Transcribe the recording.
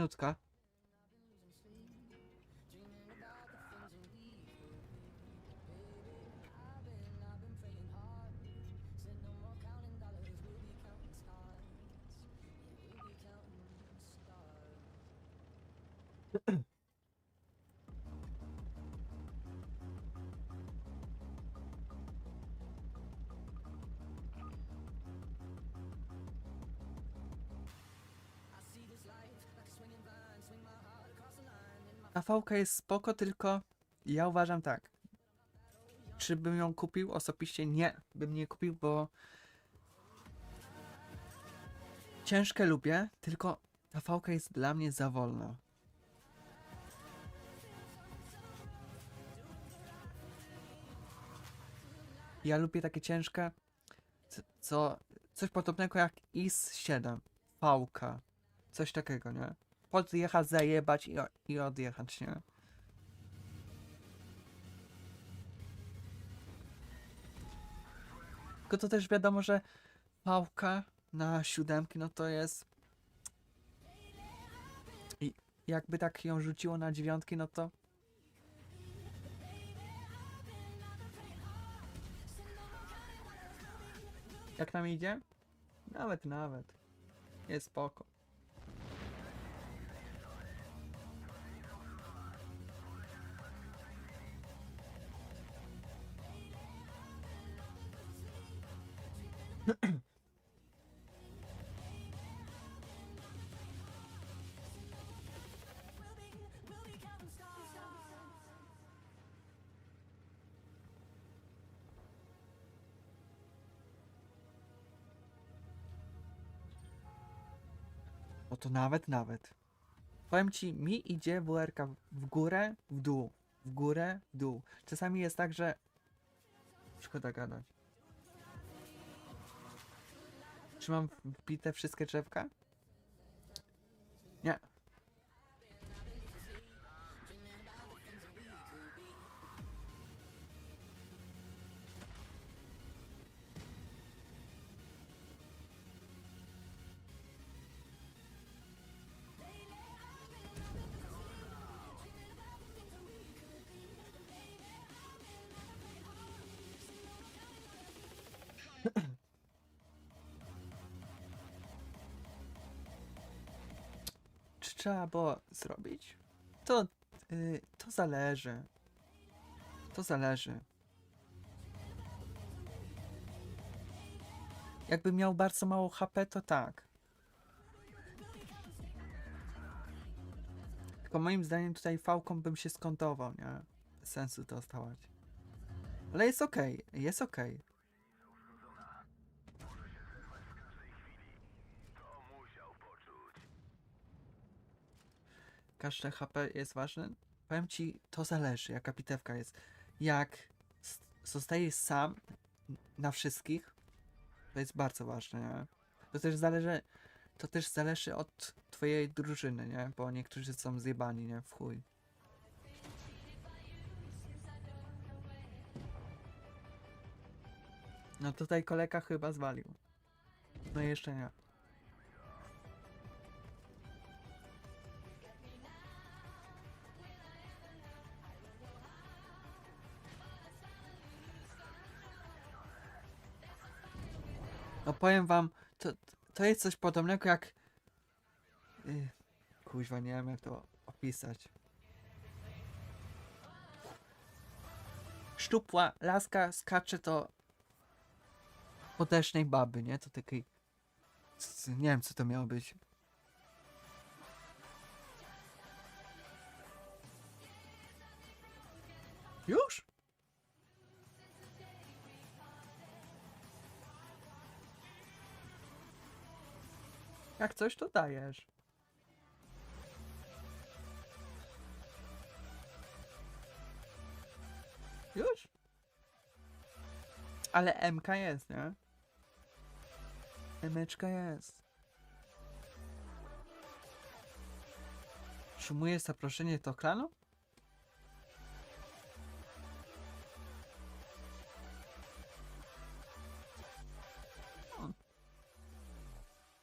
のつか？Minutka. AV jest spoko, tylko ja uważam tak. Czy bym ją kupił? Osobiście nie, bym nie kupił, bo ciężkie lubię, tylko ta fałka jest dla mnie za wolna. Ja lubię takie ciężkie, co coś podobnego jak IS-7, fałka, coś takiego, nie? Podjechać, zajebać i, i odjechać, nie? Tylko to też wiadomo, że pałka na siódemki, no to jest... I jakby tak ją rzuciło na dziewiątki, no to... Jak nam idzie? Nawet, nawet. Jest spoko. No to nawet, nawet. Powiem ci, mi idzie WRK w górę, w dół, w górę, w dół. Czasami jest tak, że... Szkoda gadać. Czy mam wbite wszystkie drzewka? Nie. Trzeba było zrobić? To, y, to zależy. To zależy. Jakby miał bardzo mało HP, to tak. Tylko moim zdaniem tutaj fałką bym się skontował, nie? Sensu to stawać. Ale jest okej, jest okej. Każde HP jest ważne? Powiem ci, to zależy, jaka bitewka jest. Jak zostajesz sam na wszystkich, to jest bardzo ważne, nie? To też zależy, to też zależy od twojej drużyny, nie? Bo niektórzy są zjebani, nie? W chuj. No tutaj kolega chyba zwalił. No jeszcze nie. No powiem wam, to, to jest coś podobnego jak... Yy, kuźwa, nie wiem jak to opisać. Szczupła laska skacze to... Potężnej baby, nie? To takiej... Nie wiem co to miało być. Już? Jak coś, to dajesz. Już? Ale MK jest, nie? Emeczka jest. Przyjmuję zaproszenie do klanu?